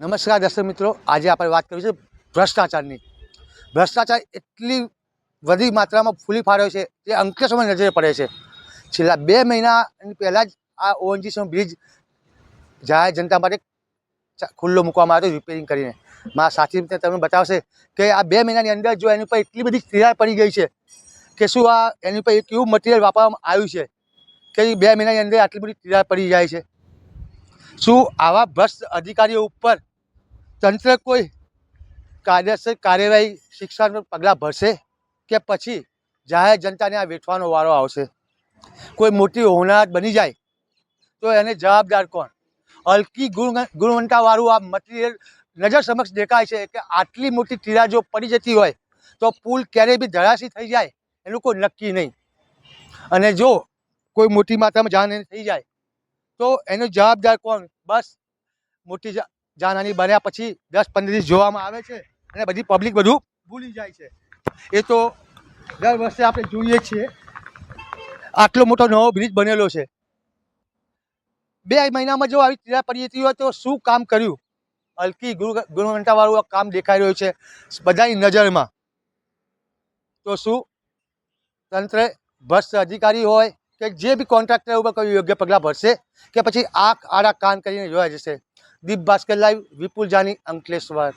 નમસ્કાર દર્શક મિત્રો, આજે આપણે વાત કરીશું ભ્રષ્ટાચારની. ભ્રષ્ટાચાર એટલી વધી માત્રામાં ફૂલી ફાળ્યો છે તે અંકેશોમાં નજરે પડે છે. છેલ્લા બે મહિના પહેલાં જ આ ઓએનજીસીનો બ્રિજ જાહેર જનતા માટે ખુલ્લો મૂકવામાં આવ્યો રિપેરિંગ કરીને. મારા સાથી મિત્ર તમને બતાવશે કે આ બે મહિનાની અંદર જો એની પર એટલી બધી તિરાડ પડી ગઈ છે કે શું આ એની પર કેવું મટીરિયલ વાપરવામાં આવ્યું છે કે બે મહિનાની અંદર આટલી બધી તિરાડ પડી જાય છે? શું આવા ભ્રષ્ટ અધિકારીઓ ઉપર તંત્ર કોઈ કાયદેસર કાર્યવાહી શિક્ષણ પગલાં ભરશે કે પછી જાહેર જનતાને આ વેઠવાનો વારો આવશે? કોઈ મોટી હોનારત બની જાય તો એને જવાબદાર કોણ? હલકી ગુણ ગુણવત્તાવાળું આ મટીરિયલ નજર સમક્ષ દેખાય છે કે આટલી મોટી તિરાજો પડી જતી હોય તો પુલ ક્યારેય બી ધરાશી થઈ જાય એનું કોઈ નક્કી નહીં. અને જો કોઈ મોટી માત્રામાં જાનહાની થઈ જાય તો એનો જવાબદાર કોણ? બસ મોટી જાનહાની બન્યા પછી દસ પંદર દિવસ જોવામાં આવે છે અને બધી પબ્લિક બધું ભૂલી જાય છે. એ તો દર વર્ષે આપણે જોઈએ છીએ. આટલો મોટો નવો બ્રિજ બનેલો છે. બે મહિનામાં જો આવી તિરાડ પડી જતી હોય તો શું કામ કર્યું? હલકી ગુણ- ગુણવત્તાવાળું આ કામ દેખાઈ રહ્યું છે બધાની નજરમાં. તો શું? તંત્ર ભ્રષ્ટ અધિકારી હોય કે જે બી કોન્ટ્રાક્ટર ઉપર કોઈ યોગ્ય પગલાં ભરશે કે પછી આંખ આડા કાન કરીને જોયા જશે? દીપ ભાસ્કર લાઈવ વિપુલ જાની અંકલેશ્વર.